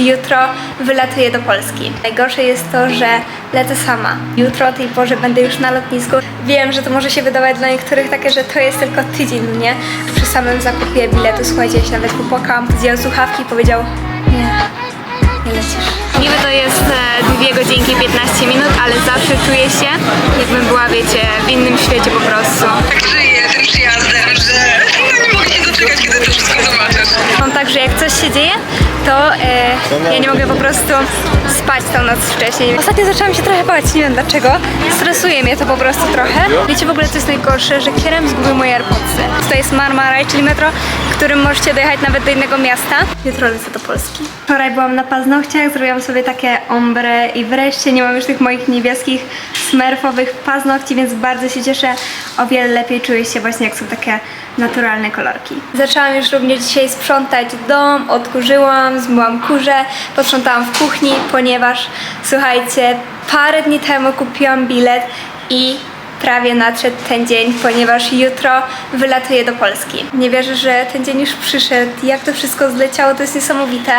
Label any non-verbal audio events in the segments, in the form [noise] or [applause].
Jutro wylatuję do Polski. Najgorsze jest to, że lecę sama. Jutro o tej porze będę już na lotnisku. Wiem, że to może się wydawać dla niektórych takie, że to jest tylko tydzień, no nie? Przy samym zakupie biletu, słuchajcie, ja się nawet popłakałam. Zdjął słuchawki i powiedział nie, nie lecisz. Niby to jest e, 2 godzinki 15 minut, ale zawsze czuję się, jakbym była, wiecie, w innym świecie po prostu. tak żyję tym przyjazdem, że doczekać, kiedy to wszystko zobaczysz. Mam tak, że jak coś się dzieje, to e, ja nie mogę po prostu spać tą noc wcześniej. Ostatnio zaczęłam się trochę bać, nie wiem dlaczego. Stresuje mnie to po prostu trochę. Wiecie w ogóle co jest najgorsze, że Kierem zgubił moje AirPodsy. To jest Marmaraj, czyli metro, którym możecie dojechać nawet do innego miasta. Jutro lecę do Polski. Wczoraj byłam na paznokciach, zrobiłam sobie takie ombre i wreszcie nie mam już tych moich niebieskich smerfowych paznokci, więc bardzo się cieszę. O wiele lepiej czuję się właśnie jak są takie naturalne kolorki. Zaczęłam już również dzisiaj sprzątać dom, odkurzyłam, zmyłam kurze, posprzątałam w kuchni, ponieważ słuchajcie, parę dni temu kupiłam bilet i prawie nadszedł ten dzień, ponieważ jutro wylatuję do Polski. Nie wierzę, że ten dzień już przyszedł. Jak to wszystko zleciało, to jest niesamowite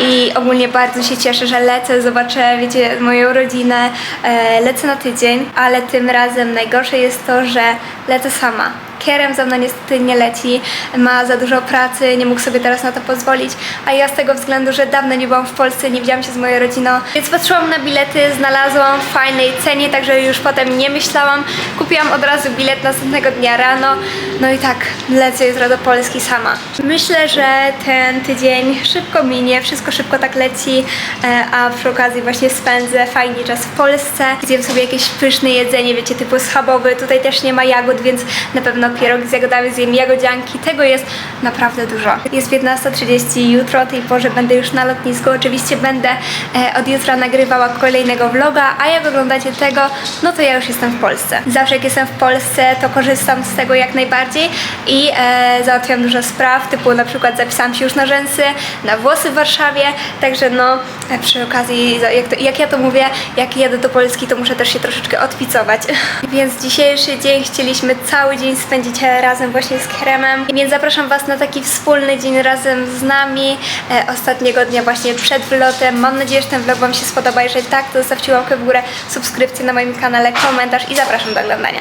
i ogólnie bardzo się cieszę, że lecę, zobaczę, wiecie, moją rodzinę, e, lecę na tydzień, ale tym razem najgorsze jest to, że lecę sama. Kierem za mną niestety nie leci, ma za dużo pracy, nie mógł sobie teraz na to pozwolić, a ja z tego względu, że dawno nie byłam w Polsce, nie widziałam się z moją rodziną, więc patrzyłam na bilety, znalazłam w fajnej cenie, także już potem nie myślałam, kupiłam od razu bilet następnego dnia rano, no i tak, lecę jutro do Polski sama. Myślę, że ten tydzień szybko minie, wszystko szybko tak leci, e, a przy okazji właśnie spędzę fajnie czas w Polsce, zjem sobie jakieś pyszne jedzenie, wiecie, typu schabowy, tutaj też nie ma jagód, więc na pewno pierogi z jagodami, zjem jagodzianki, tego jest naprawdę dużo. Jest 15.30, jutro o tej porze będę już na lotnisku, oczywiście będę e, od jutra nagrywała kolejnego vloga, a jak oglądacie tego, no to ja już jestem w Polsce. Zawsze jak jestem w Polsce, to korzystam z tego jak najbardziej i e, załatwiam dużo spraw, typu na przykład zapisałam się już na rzęsy, na włosy w Warszawie, także no e, przy okazji, jak, to, jak ja to mówię, jak jadę do Polski, to muszę też się troszeczkę odpicować. [laughs] Więc dzisiejszy dzień chcieliśmy cały dzień spędzić razem właśnie z Kremem, więc zapraszam Was na taki wspólny dzień razem z nami e, ostatniego dnia właśnie przed wylotem. Mam nadzieję, że ten vlog Wam się spodoba. Jeżeli tak, to zostawcie łapkę w górę, subskrypcję na moim kanale, komentarz i zapraszam do oglądania.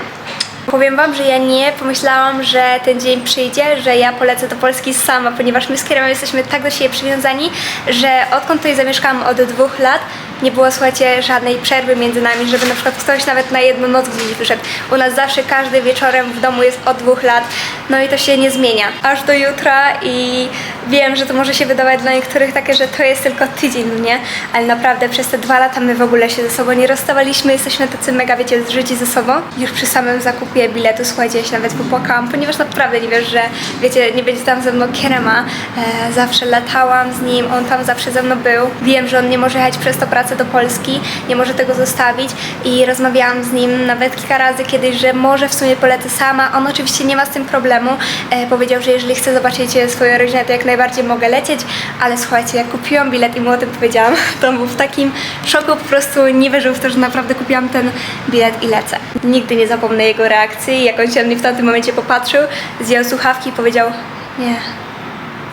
Powiem Wam, że ja nie pomyślałam, że ten dzień przyjdzie, że ja polecę do Polski sama, ponieważ my z Kierem jesteśmy tak do siebie przywiązani, że odkąd tutaj zamieszkałam od dwóch lat, nie było, słuchajcie, żadnej przerwy między nami, żeby na przykład ktoś nawet na jedną noc gdzieś wyszedł. U nas zawsze każdy wieczorem w domu jest od dwóch lat, no i to się nie zmienia. Aż do jutra i wiem, że to może się wydawać dla niektórych takie, że to jest tylko tydzień, nie? Ale naprawdę przez te dwa lata my w ogóle się ze sobą nie rozstawaliśmy, jesteśmy tacy mega, wiecie, zżyci ze sobą. Już przy samym zakupie biletu, słuchajcie, ja się nawet popłakałam, ponieważ naprawdę nie wiesz, że wiecie, nie będzie tam ze mną Kierema. E, zawsze latałam z nim, on tam zawsze ze mną był. Wiem, że on nie może jechać przez to pracę do Polski, nie może tego zostawić i rozmawiałam z nim nawet kilka razy kiedyś, że może w sumie polecę sama. On oczywiście nie ma z tym problemu. E, powiedział, że jeżeli chcę zobaczyć swoją rodzinę, to jak najbardziej mogę lecieć, ale słuchajcie, jak kupiłam bilet i mu o tym powiedziałam, [laughs] to był w takim szoku, po prostu nie wierzył w to, że naprawdę kupiłam ten bilet i lecę. Nigdy nie zapomnę jego reakcji, jak on się na mnie w tamtym momencie popatrzył, zdjął słuchawki i powiedział nie,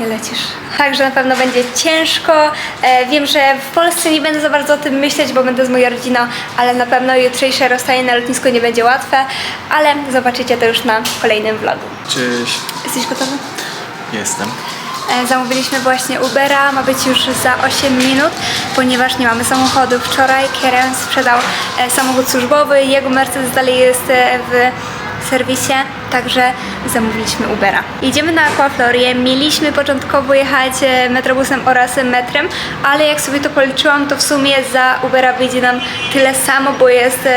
nie lecisz. Także na pewno będzie ciężko. E, wiem, że w Polsce nie będę za bardzo o tym myśleć, bo będę z moją rodziną, ale na pewno jutrzejsze rozstanie na lotnisku nie będzie łatwe, ale zobaczycie to już na kolejnym vlogu. Cześć, Jesteś gotowy? jestem. E, Zamówiliśmy właśnie Ubera, ma być już za 8 minut, ponieważ nie mamy samochodu. Wczoraj Kierem sprzedał e, samochód służbowy, jego Mercedes dalej jest e, w serwisie, także zamówiliśmy Ubera. Jedziemy na Aquaflorię, mieliśmy początkowo jechać metrobusem oraz metrem, ale jak sobie to policzyłam, to w sumie za Ubera wyjdzie nam tyle samo, bo jest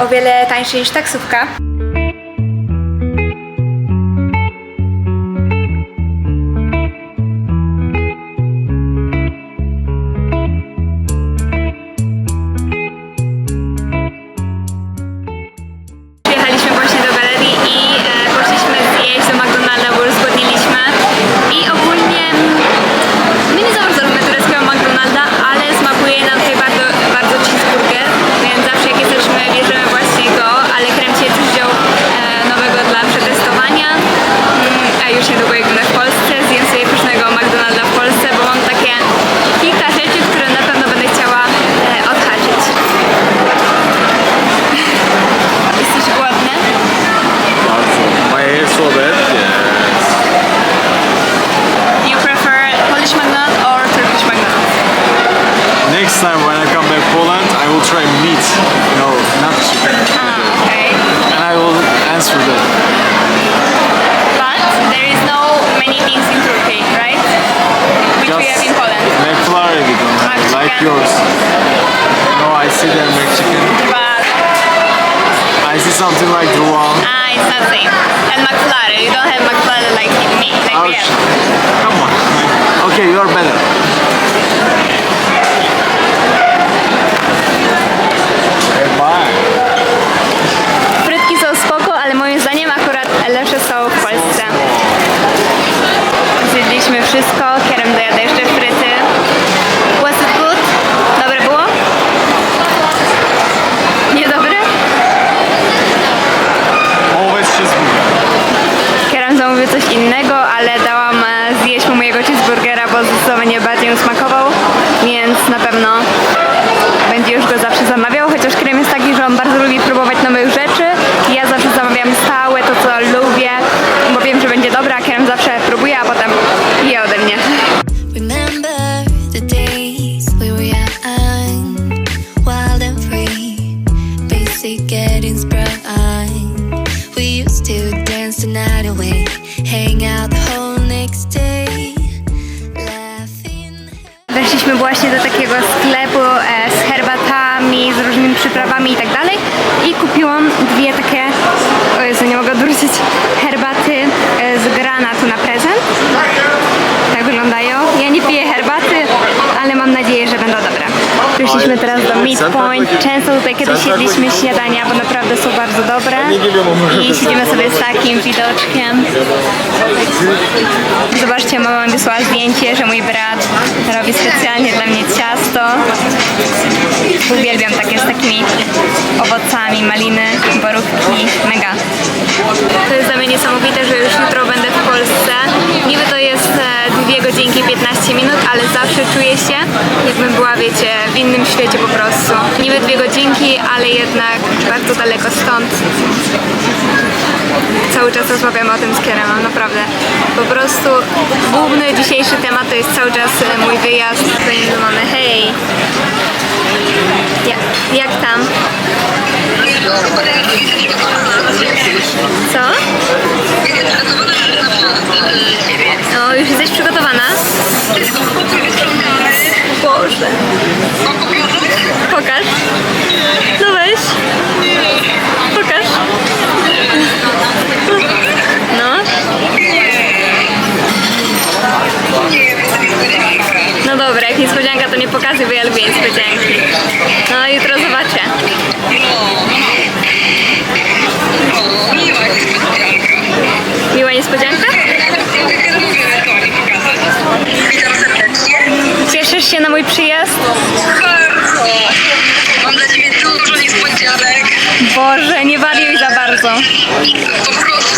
o wiele tańszy niż taksówka. W Polsce. Zjedliśmy wszystko, kierem dojada jeszcze fryty. Was it good? Dobre było? Niedobre? Always cheeseburger. Kieram zamówił coś innego, ale dałam e, zjeść mu mojego cheeseburgera, bo zdecydowanie bardziej mu smakował, que Często tutaj kiedyś jedliśmy śniadania, bo naprawdę są bardzo dobre. I siedzimy sobie z takim widoczkiem. Zobaczcie, mama mi wysłała zdjęcie, że mój brat robi specjalnie dla mnie ciasto. Uwielbiam takie z takimi owocami, maliny, borówki, mega. To jest dla mnie niesamowite, że już jutro będę w Polsce. Niby to jest e, 2 godzinki 15 minut, ale zawsze czuję się jakbym była, wiecie, w innym świecie po prostu. Niby 2 godzinki, ale jednak bardzo daleko stąd. Cały czas rozmawiamy o tym z Kierem, naprawdę. Po prostu główny dzisiejszy temat to jest cały czas e, mój wyjazd. Zanim tu mamy, hej! Jak, jak tam? Co? No, już jesteś przygotowana? Boże. Pokaż. No weź. Pokaż. No. No dobra, jak niespodzianka to nie pokazuj, bo ja lubię niespodzianki. No jutro zobaczę. Miła niespodzianka. Witam serdecznie. Cieszysz się na mój przyjazd? Bardzo. Mam dla Ciebie dużo niespodzianek. Boże, nie wariuj za bardzo. Po prostu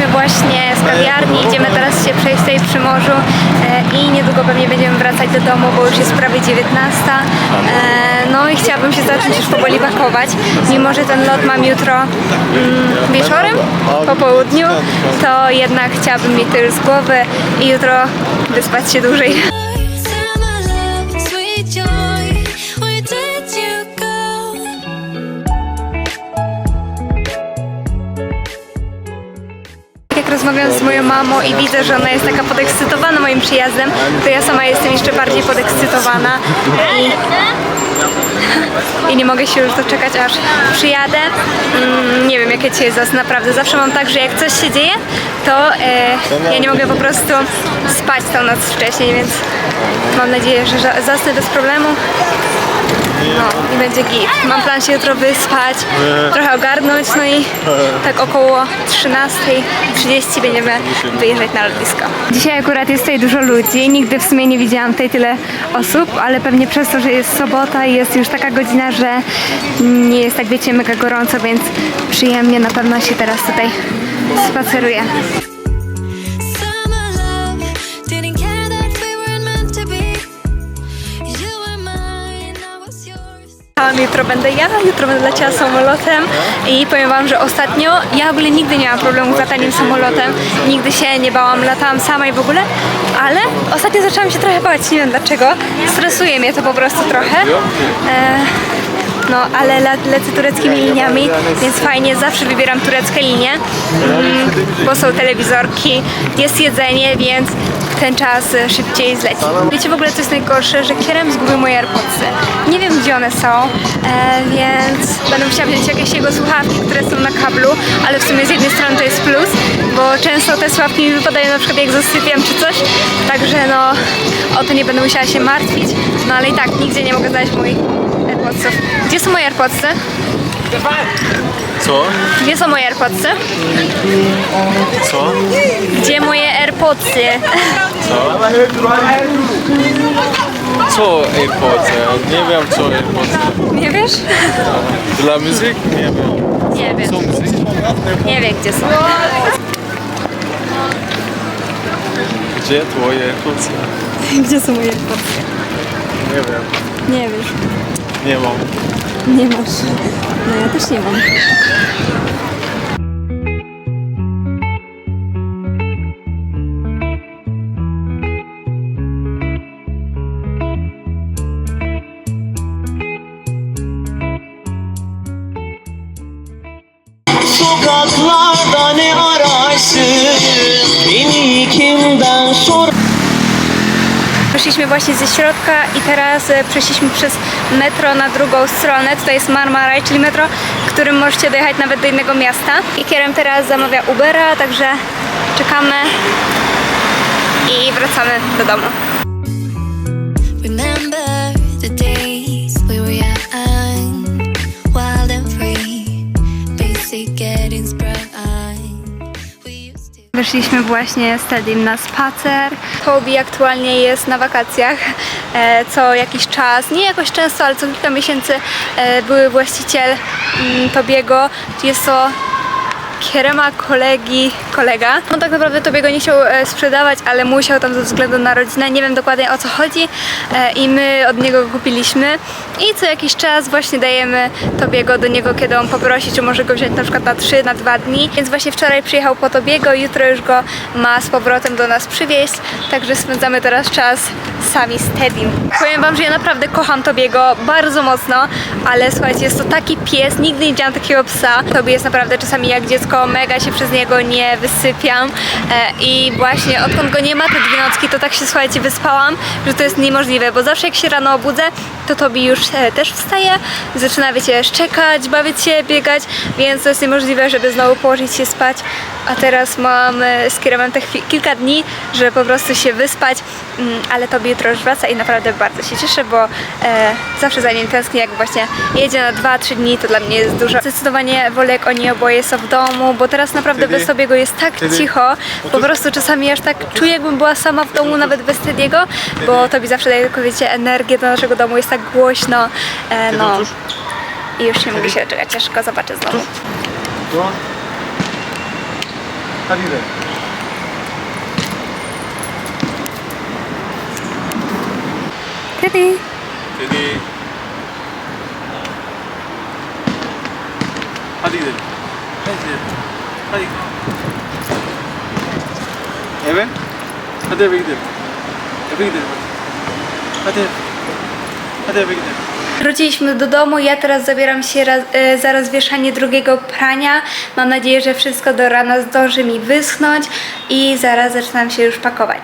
Wyszliśmy właśnie z kawiarni, idziemy teraz się przejść tutaj przy morzu e, i niedługo pewnie będziemy wracać do domu, bo już jest prawie 19. E, no i chciałabym się zacząć już powoli pakować, mimo że ten lot mam jutro mm, wieczorem, po południu, to jednak chciałabym mieć to już z głowy i jutro wyspać się dłużej. Rozmawiam z moją mamą i widzę, że ona jest taka podekscytowana moim przyjazdem, to ja sama jestem jeszcze bardziej podekscytowana. I i nie mogę się już doczekać, aż przyjadę. Mm, nie wiem, jakie dzisiaj jest naprawdę. Zawsze mam tak, że jak coś się dzieje, to e, ja nie mogę po prostu spać tą noc wcześniej, więc mam nadzieję, że za- zasnę bez problemu. No i będzie git. Mam plan się jutro wyspać, trochę ogarnąć, no i tak około 13.30 będziemy wyjeżdżać na lotnisko. Dzisiaj akurat jest tutaj dużo ludzi, nigdy w sumie nie widziałam tutaj tyle osób, ale pewnie przez to, że jest sobota i jest już taka godzina, że nie jest tak wiecie mega gorąco, więc przyjemnie na pewno się teraz tutaj spaceruje. Jechałam, Jutro będę ja, jutro będę leciała samolotem i powiem wam, że ostatnio ja w ogóle nigdy nie miałam problemu z lataniem samolotem, nigdy się nie bałam, latałam sama i w ogóle, ale ostatnio zaczęłam się trochę bać, nie wiem dlaczego, stresuje mnie to po prostu trochę. E, no, ale le- lecę tureckimi liniami, więc fajnie, zawsze wybieram tureckie linie, mm, bo są telewizorki, jest jedzenie, więc ten czas e, szybciej zleci. Wiecie w ogóle co jest najgorsze, że Kierem zgubił moje AirPodsy. Nie wiem gdzie one są, e, więc będę musiała wziąć jakieś jego słuchawki, które są na kablu, ale w sumie z jednej strony to jest plus, bo często te słuchawki mi wypadają na przykład jak zasypiam czy coś, także no o to nie będę musiała się martwić, no ale i tak nigdzie nie mogę znaleźć moich AirPodsów. Gdzie są moje AirPodsy? Co? Gdzie są moje AirPodsy? Co? Gdzie moje AirPodsy? Co? Co AirPods? Nie wiem co AirPods. Nie wiesz? Dla muzyk? Nie wiem. Nie wiem. Co muzyk? Nie wiem gdzie są. Gdzie twoje AirPods? Gdzie są moje AirPodsy? Nie wiem. Nie wiesz. Nie mam. Nie masz. No ja też nie mam. Wyszliśmy właśnie ze środka i teraz e, przeszliśmy przez metro na drugą stronę. Tutaj jest Marmaraj, czyli metro, którym możecie dojechać nawet do innego miasta. I Kierem teraz zamawia Ubera, także czekamy i wracamy do domu. Wyszliśmy właśnie z Tedim na spacer. Tobi aktualnie jest na wakacjach e, co jakiś czas, nie jakoś często, ale co kilka miesięcy e, były właściciel mm, Tobiego. Jest to Kierema kolegi, kolega. On tak naprawdę Tobiego nie chciał e, sprzedawać, ale musiał tam ze względu na rodzinę. Nie wiem dokładnie o co chodzi e, i my od niego go kupiliśmy. I co jakiś czas właśnie dajemy Tobiego do niego, kiedy on poprosi, czy może go wziąć na przykład na 3, na 2 dni. Więc właśnie wczoraj przyjechał po Tobiego, jutro już go ma z powrotem do nas przywieźć. Także spędzamy teraz czas sami z Teddym. Powiem wam, że ja naprawdę kocham Tobiego bardzo mocno, ale słuchajcie, jest to taki pies, nigdy nie widziałam takiego psa. Tobi jest naprawdę czasami jak dziecko, mega się przez niego nie wysypiam e, i właśnie odkąd go nie ma te dwie nocki, to tak się słuchajcie wyspałam, że to jest niemożliwe, bo zawsze jak się rano obudzę, to Tobi już e, też wstaje, zaczyna wiecie, szczekać, bawić się, biegać, więc to jest niemożliwe, żeby znowu położyć się spać, a teraz mam e, skierowane te kilka dni, żeby po prostu się wyspać, mm, ale Tobi jutro już wraca i naprawdę bardzo się cieszę, bo zawsze za nim tęsknię, jak właśnie jedzie na 2-3 dni, to dla mnie jest dużo. Zdecydowanie wolę, jak oni oboje są w domu, bo teraz naprawdę bez sobie go jest tak cicho, po prostu czasami aż tak czuję, jakbym była sama w domu, nawet bez Tediego, bo Tobi zawsze daje tylko, wiecie, energię do naszego domu, jest tak głośno, e, no i już nie mogę się doczekać, aż go zobaczę znowu. Teddy! Dedi. Hadi gidelim. Hadi. Hadi gidelim. Eve? Hadi eve gidelim. Eve gidelim hadi. Hadi eve. Hadi eve gidelim. Wróciliśmy do domu, ja teraz zabieram się raz, e, za rozwieszanie drugiego prania. Mam nadzieję, że wszystko do rana zdąży mi wyschnąć i zaraz zaczynam się już pakować.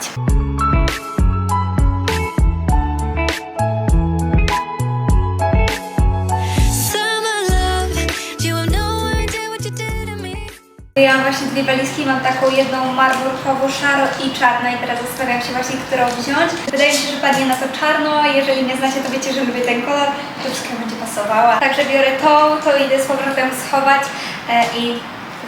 Ja mam właśnie dwie walizki, mam taką jedną marmurkową, szaro i czarno i teraz zastanawiam się właśnie, którą wziąć. Wydaje mi się, że padnie na to czarno, jeżeli mnie znacie, to wiecie, że lubię ten kolor, to wszystko będzie pasowała. Także biorę tą, to idę z powrotem schować e, i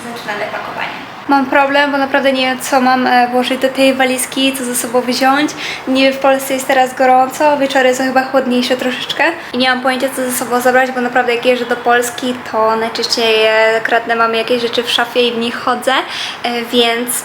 zaczynamy pakowanie. Mam problem, bo naprawdę nie wiem, co mam e, włożyć do tej walizki, co ze sobą wziąć. Nie w Polsce jest teraz gorąco, wieczory są chyba chłodniejsze troszeczkę i nie mam pojęcia, co ze sobą zabrać, bo naprawdę jak jeżdżę do Polski, to najczęściej e, kradnę mamy jakieś rzeczy w szafie i w nich chodzę, e, więc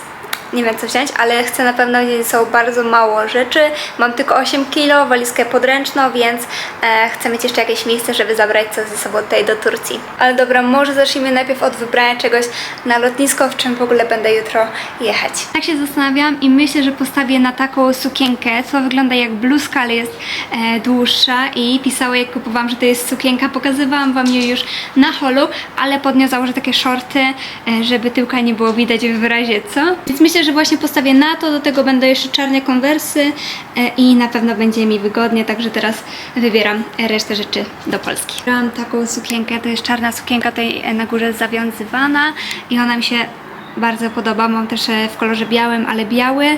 nie wiem co wziąć, ale chcę na pewno wziąć sobą bardzo mało rzeczy. Mam tylko 8 kg, walizkę podręczną, więc e, chcę mieć jeszcze jakieś miejsce, żeby zabrać coś ze sobą tutaj do Turcji. Ale dobra, może zacznijmy najpierw od wybrania czegoś na lotnisko, w czym w ogóle będę jutro jechać. Tak się zastanawiam i myślę, że postawię na taką sukienkę, co wygląda jak bluzka, ale jest e, dłuższa i pisała jak kupowałam, że to jest sukienka. Pokazywałam Wam ją już na holu, ale pod nią założę takie shorty, e, żeby tyłka nie było widać w wyrazie, co? Więc myślę, że właśnie postawię na to, do tego będą jeszcze czarne konwersy e, i na pewno będzie mi wygodnie, także teraz wybieram resztę rzeczy do Polski. Mam taką sukienkę, to jest czarna sukienka tutaj e, na górze zawiązywana i ona mi się bardzo podoba. Mam też e, w kolorze białym, ale biały. E,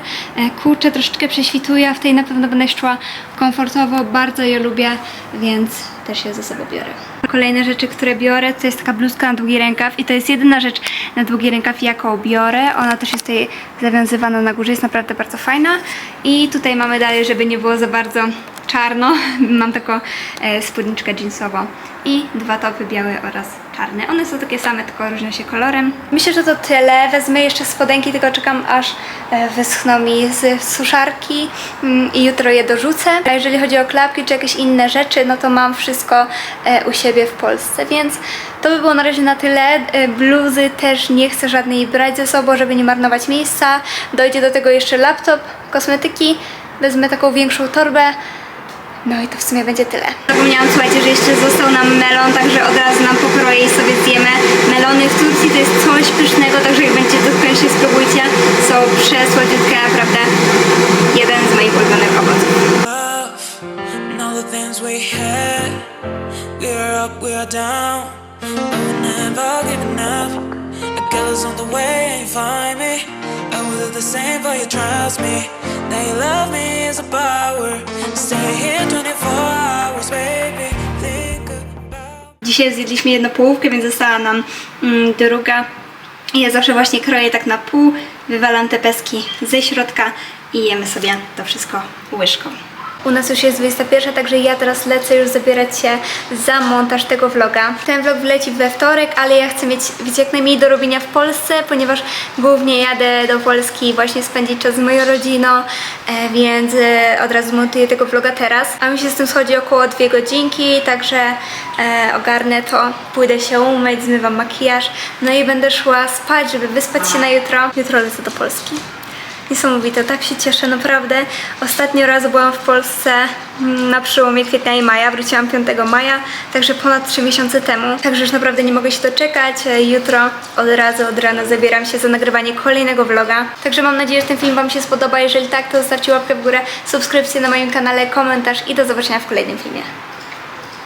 Kurczę, troszeczkę prześwituje, a w tej na pewno będę się czuła komfortowo. Bardzo je lubię, więc też je ze sobą biorę. Kolejne rzeczy, które biorę, to jest taka bluzka na długi rękaw i to jest jedyna rzecz na długi rękaw, jaką biorę. Ona też jest tutaj zawiązywana na górze, jest naprawdę bardzo fajna. I tutaj mamy dalej, żeby nie było za bardzo czarno. [laughs] Mam taką e, spódniczkę jeansową i dwa topy białe oraz czarne. One są takie same, tylko różnią się kolorem. Myślę, że to tyle. Wezmę jeszcze spodenki, tylko czekam aż e, wyschną mi z suszarki mm, i jutro je dorzucę. A jeżeli chodzi o klapki czy jakieś inne rzeczy, no to mam wszystko e, u siebie w Polsce, więc to by było na razie na tyle. Bluzy też nie chcę żadnej brać ze sobą, żeby nie marnować miejsca. Dojdzie do tego jeszcze laptop, kosmetyki. Wezmę taką większą torbę. No i to w sumie będzie tyle. Zapomniałam, słuchajcie, że jeszcze został nam melon, także od razu nam pokroję i sobie zjemy. Melony w Turcji to jest coś pysznego, także jak będziecie to koniecznie spróbujcie. Są przesłodziutkie, naprawdę jeden z moich ulubionych owoców. Do the same for you, trust me. Now you love me is a power. Stay here 24 hours, baby. Think about. Dzisiaj zjedliśmy jedną połówkę, więc została nam mm, druga. I ja zawsze właśnie kroję tak na pół, wywalam te peski ze środka i jemy sobie to wszystko łyżką. U nas już jest 21, także ja teraz lecę już zabierać się za montaż tego vloga. Ten vlog wleci we wtorek, ale ja chcę mieć, jak najmniej do robienia w Polsce, ponieważ głównie jadę do Polski właśnie spędzić czas z moją rodziną, e, więc e, od razu montuję tego vloga teraz. A mi się z tym schodzi około dwie godzinki, także e, ogarnę to, pójdę się umyć, zmywam makijaż, no i będę szła spać, żeby wyspać się na jutro. Jutro lecę do Polski. Niesamowite, tak się cieszę, naprawdę. Ostatnio raz byłam w Polsce mm, na przełomie kwietnia i maja, wróciłam 5 maja, także ponad 3 miesiące temu. Także już naprawdę nie mogę się doczekać. E, Jutro od razu od rana zabieram się za nagrywanie kolejnego vloga. Także mam nadzieję, że ten film Wam się spodoba. Jeżeli tak, to zostawcie łapkę w górę, subskrypcję na moim kanale, komentarz i do zobaczenia w kolejnym filmie.